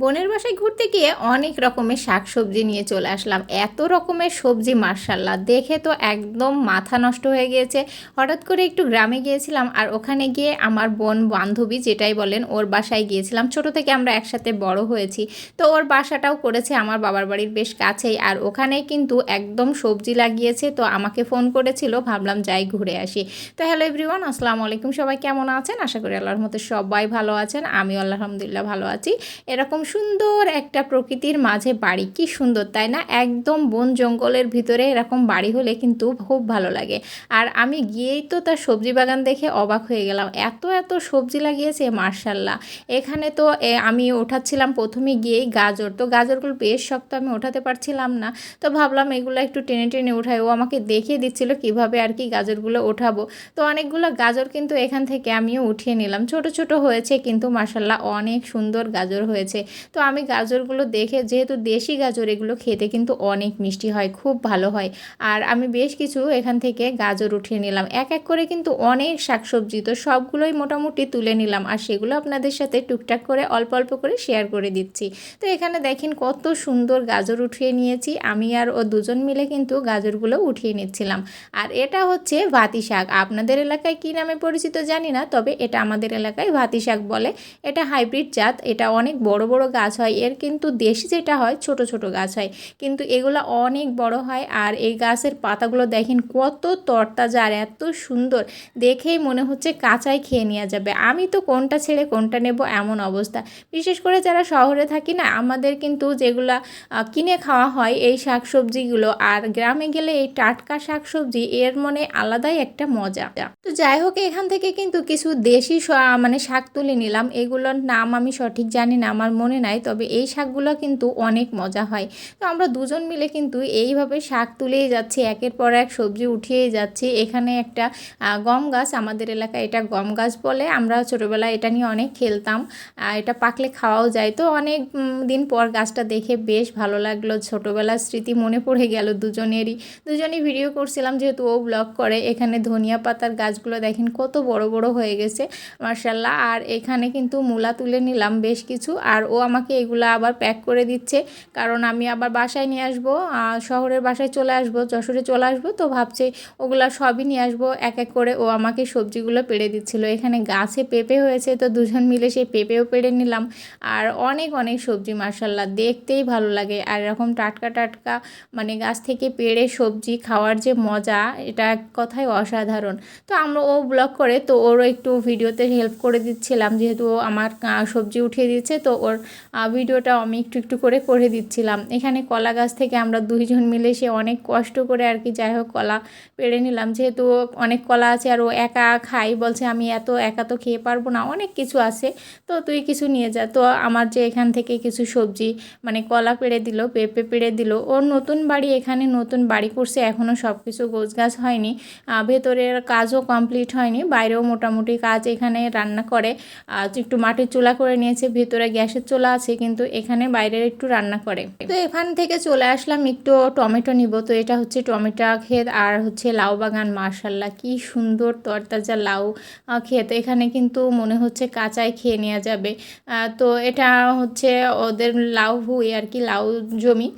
বোনের বাসায় ঘুরতে গিয়ে অনেক রকমের শাক সবজি নিয়ে চলে আসলাম। এত রকমের সবজি মার্শাল্লাহ দেখে তো একদম মাথা নষ্ট হয়ে গিয়েছে। হঠাৎ করে একটু গ্রামে গিয়েছিলাম আর ওখানে গিয়ে আমার বোন বান্ধবী যেটাই বলেন, ওর বাসায় গিয়েছিলাম। ছোট থেকে আমরা একসাথে বড় হয়েছি। তো ওর বাসাটাও করেছে, আমার বাবার বাড়ির বেশ কাছেই। আর ওখানে কিন্তু একদম সবজি লাগিয়েছে। তো আমাকে ফোন করেছিল, ভাবলাম যাই ঘুরে আসি। তো হ্যালো এভরিওয়ান, আসসালামু আলাইকুম। সবাই কেমন আছেন? আশা করি আল্লাহর মতো সবাই ভালো আছেন। আমি আলহামদুলিল্লাহ ভালো আছি। এরকম সুন্দর একটা প্রকৃতির মাঝে বাড়ি। কি সুন্দর, তাই না? একদম বন জঙ্গলের ভিতরে এরকম বাড়ি হলে কিন্তু খুব ভালো লাগে। আর আমি গিয়েই তো তার সবজি বাগান দেখে অবাক হয়ে গেলাম। এত এত সবজি লাগিয়েছে মার্শাল্লাহ এখানে তো আমি ওঠাচ্ছিলাম প্রথমে গিয়েই গাজর। তো গাজরগুলো বেশ শক্ত, আমি ওঠাতে পারছিলাম না। তো ভাবলাম এগুলো একটু টেনে টেনে উঠাই। ও আমাকে দেখিয়ে দিচ্ছিল কীভাবে আর কি গাজরগুলো ওঠাবো। তো অনেকগুলো গাজর কিন্তু এখান থেকে আমিও উঠিয়ে নিলাম। ছোট ছোট হয়েছে কিন্তু মার্শাল্লাহ অনেক সুন্দর গাজর হয়েছে। তো আমি গাজরগুলো দেখে, যেহেতু দেশি গাজর এগুলো খেতে কিন্তু অনেক মিষ্টি হয়, খুব ভালো হয়। আর আমি বেশ কিছু এখান থেকে গাজর উঠিয়ে নিলাম। এক এক করে কিন্তু অনেক শাকসবজি, তো সবগুলোই মোটামুটি তুলে নিলাম। আর সেগুলো আপনাদের সাথে টুকটাক করে, অল্প অল্প করে শেয়ার করে দিচ্ছি। তো এখানে দেখেন কত সুন্দর গাজর উঠিয়ে নিয়েছি। আমি আর ও দুজন মিলে কিন্তু গাজরগুলো উঠিয়ে নিচ্ছিলাম। আর এটা হচ্ছে ভাতি শাক। আপনাদের এলাকায় কী নামে পরিচিত জানি না, তবে এটা আমাদের এলাকায় ভাতি শাক বলে। এটা হাইব্রিড জাত। এটা অনেক বড় বড় গাছ হয়, এর কিন্তু দেশি যেটা হয় ছোট ছোট গাছ হয়। কিন্তু এগুলো অনেক বড় হয় আর এই গাছের পাতাগুলো দেখেন কত তরতাজা আর এত সুন্দর। দেখেই মনে হচ্ছে কাঁচাই খেয়ে নেওয়া যাবে। আমি তো কোনটা ছেড়ে কোনটা নেব এমন অবস্থা। বিশেষ করে যারা শহরে থাকি না, আমাদের কিন্তু যেগুলা কিনে খাওয়া হয় এই শাকসবজিগুলো আর গ্রামে গেলে এই টাটকা শাকসবজি, এর মনে আলাদাই একটা মজা। তো যাই হোক, এখান থেকে কিন্তু কিছু দেশি মানে শাক তুলে নিলাম। এগুলোর নাম আমি সঠিক জানি না, আমার মনে নাই, তবে এই শাকগুলো কিন্তু অনেক মজা হয়। তো আমরা দুজন মিলে কিন্তু এইভাবে শাক তুলেই যাচ্ছি, একের পর এক সবজি উঠিয়েই যাচ্ছি। এখানে একটা গম গাছ, আমাদের এলাকায় এটা গম গাছ বলে। আমরা ছোটোবেলায় এটা নিয়ে অনেক খেলতাম এটা পাকলে খাওয়াও যায়। তো অনেক দিন পর গাছটা দেখে বেশ ভালো লাগল। ছোটোবেলার স্মৃতি মনে পড়ে গেল দুজনেরই। দুজনেই ভিডিও করছিলাম যেহেতু ও ব্লগ করে, এখানে ধনিয়া পাতার গাছগুলো দেখেন কত বড় বড় হয়ে গেছে মার্শাল্লাহ আর এখানে কিন্তু মূলা তুলে নিলাম বেশ কিছু। আর ও আমাকে এগুলো আবার প্যাক করে দিচ্ছে। কারণ আমি আবার বাসায় নিয়ে আসব শহরের বাসায় চলে আসব, যশোরে চলে আসব, তো ভাবছে ওগুলা সবই নিয়ে আসব, এক এক করে ও আমাকে সবজিগুলো পেড়ে দিচ্ছিল। এখানে গাছে পেঁপে হয়েছে, তো দুজন মিলে সেই পেঁপেও পেড়ে নিলাম। আর অনেক অনেক সবজি মার্শাল্লাহ দেখতেই ভালো লাগে। আর এরকম টাটকা টাটকা মানে গাছ থেকে পেড়ে সবজি খাওয়ার যে মজা, এটা এক কথায় অসাধারণ। তো আমরা ও ব্লগ করে, তো ওরও একটু ভিডিওতে হেল্প করে দিচ্ছিলাম, যেহেতু ও আমার সবজি উঠিয়ে দিচ্ছে, তো ওর ভিডিওটা আমি একটু একটু করে করে দিচ্ছিলাম। এখানে কলা গাছ থেকে আমরা দুইজন মিলে সে অনেক কষ্ট করে আর কি, যাই হোক কলা পেড়ে নিলাম। যেহেতু অনেক কলা আছে আর ও একা খাই, বলছে আমি এত একা তো খেয়ে পারব না, অনেক কিছু আছে। তো তুই কিছু নিয়ে যা। তো আমার যে এখান থেকে কিছু সবজি মানে কলা পেড়ে দিল, পেঁপে পেড়ে দিল। ওর নতুন বাড়ি এখানে নতুন বাড়ি করছে এখনও সব কিছু গোছগাছ হয়নি। ভেতরের কাজও কমপ্লিট হয়নি, বাইরেও মোটামুটি কাজ এখানে রান্না করে। একটু মাটির চুলা করে নিয়েছে, ভেতরে গ্যাসের চুলা আছে কিন্তু এখানে বাইরের একটু রান্না করে। তো এখান থেকে চলে আসলাম, একটু টমেটো নিব। তো এটা হচ্ছে টমেটো ক্ষেত আর হচ্ছে লাউ বাগান মার্শাল্লাহ কি সুন্দর তরতাজা লাউ ক্ষেত। এখানে কিন্তু মনে হচ্ছে কাঁচাই খেয়ে নেওয়া যাবে। তো এটা হচ্ছে ওদের লাউ ভুই আর কি, লাউ জমি।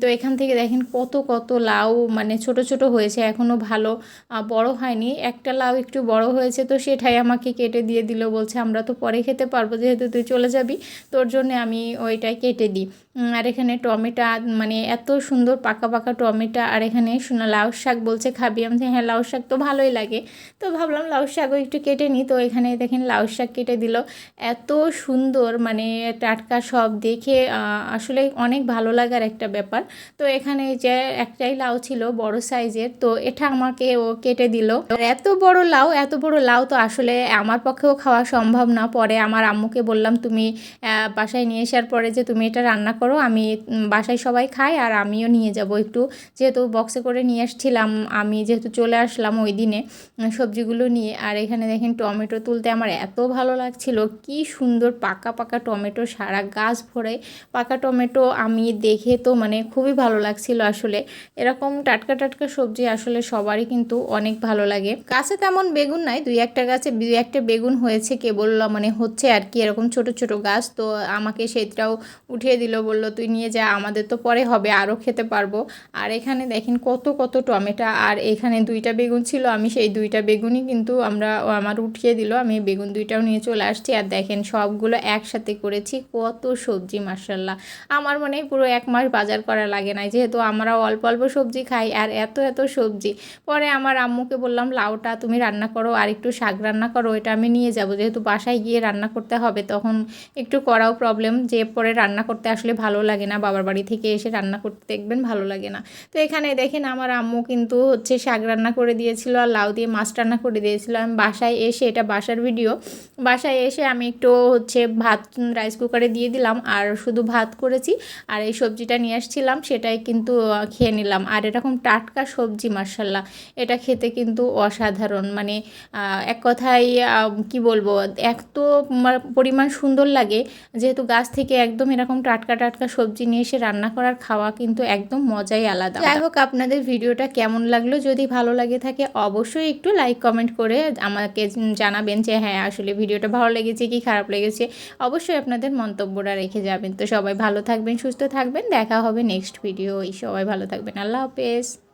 তো এখান থেকে দেখেন কত কত লাউ মানে ছোট ছোট হয়েছে এখনও ভালো বড় হয়নি। একটা লাউ একটু বড় হয়েছে, তো সেটাই আমাকে কেটে দিয়ে দিল। বলছে, আমরা তো পরে খেতে পারব, যেহেতু তুই চলে যাবি, তোর জন্য আমি ওইটাই কেটে দিই। আর এখানে টমেটো মানে এত সুন্দর পাকা পাকা টমেটো, আর এখানে শোনা, লাউ শাক বলছে খাবি। আমি হ্যাঁ লাউ শাক তো ভালোই লাগে। তো ভাবলাম লাউ শাকও একটু কেটে নিই। তো এখানে দেখেন লাউ শাক কেটে দিল। এত সুন্দর মানে টাটকা সব দেখে আসলে অনেক ভালো লাগার একটা ব্যাপার। তো এখানে যে একটাই লাউ ছিল, বড় সাইজের, তো এটা আমাকে ও কেটে দিল। এত বড় লাউ, এত বড় লাউ তো আসলে আমার পক্ষেও খাওয়া সম্ভব না। পরে আমার আম্মুকে বললাম, তুমি বাসায় নিয়ে আসার পরে যে তুমি এটা রান্না করো, আমি বাসায় সবাই খাই আর আমিও নিয়ে যাব। একটু যেহেতু বক্সে করে নিয়ে আসছিলাম, আমি যেহেতু চলে আসলাম ওই দিনে সবজিগুলো নিয়ে। আর এখানে দেখেন টমেটো তুলতে আমার এত ভালো লাগছিল, কি সুন্দর পাকা পাকা টমেটো, সারা গাছ ভরে পাকা টমেটো, আমি দেখে তো মানে খুবই ভালো লাগছিল আসলে। এরকম টাটকা টাটকা সবজি আসলে সবারই কিন্তু অনেক ভালো লাগে। গাছে তেমন বেগুন নাই, দুই একটা গাছে, দুই একটা বেগুন হয়েছে কেবল মানে হচ্ছে আর কি, এরকম ছোট ছোট গাছ। তো আমাকে সেটাও উঠিয়ে দিল, বলল, তুই নিয়ে যা, আমাদের তো পরে হবে আরও খেতে পারব। আর এখানে দেখেন কত কত টমেটো, আর এখানে দুইটা বেগুন ছিল, আমি সেই দুইটা বেগুনই কিন্তু আমরা আমার উঠিয়ে দিল, আমি বেগুন দুইটাও নিয়ে চলে আসছি। আর দেখেন সবগুলো একসাথে করেছি, কত সবজি মার্শাল্লাহ আমার মনে হয় পুরো এক মাস বাজার করা লাগে না যেহেতু আমরা অল্প অল্প সবজি খাই, আর এত এত সবজি। পরে আমার আম্মুকে বললাম, লাউটা তুমি রান্না করো, আর একটু শাক রান্না করো এটা আমি নিয়ে যাব, যেহেতু বাসায় গিয়ে রান্না করতে হবে, তখন একটু করাও প্রবলেম যে পরে রান্না করতে আসলে ভালো লাগে না, বাবার বাড়ি থেকে এসে রান্না করতে দেখবেন ভালো লাগে না। তো এখানে দেখেন আমার আম্মু কিন্তু হচ্ছে শাক রান্না করে দিয়েছিল আর লাউ দিয়ে মাছ রান্না করে দিয়েছিল। আমি বাসায় এসে, এটা বাসার ভিডিও বাসায় এসে আমি একটু হচ্ছে ভাত রাইস কুকারে দিয়ে দিলাম আর শুধু ভাত করেছি আর এই সবজিটা নিয়ে আসছিলাম, সেটাই কিন্তু খেয়ে নিলাম। আর এরকম টাটকা সবজি মার্শাল্লাহ এটা খেতে কিন্তু অসাধারণ। মানে এক কথায় কি বলব এত পরিমাণ সুন্দর লাগে যেহেতু গাছ থেকে একদম এরকম টাটকা টাটকা সবজি নিয়ে এসে রান্না করার খাওয়া কিন্তু একদম মজাই আলাদা। যাই হোক, আপনাদের ভিডিওটা কেমন লাগল? যদি ভালো লাগে থাকে, অবশ্যই একটু লাইক কমেন্ট করে আমাকে জানাবেন যে হ্যাঁ আসলে ভিডিওটা ভালো লেগেছে কি খারাপ লেগেছে? অবশ্যই আপনাদের মন্তব্যটা রেখে যাবেন। তো সবাই ভালো থাকবেন, সুস্থ থাকবেন। দেখা হবে নেক্সট ভিডিও সবাই ভালো থাকবেন। আল্লাহ হাফেজ।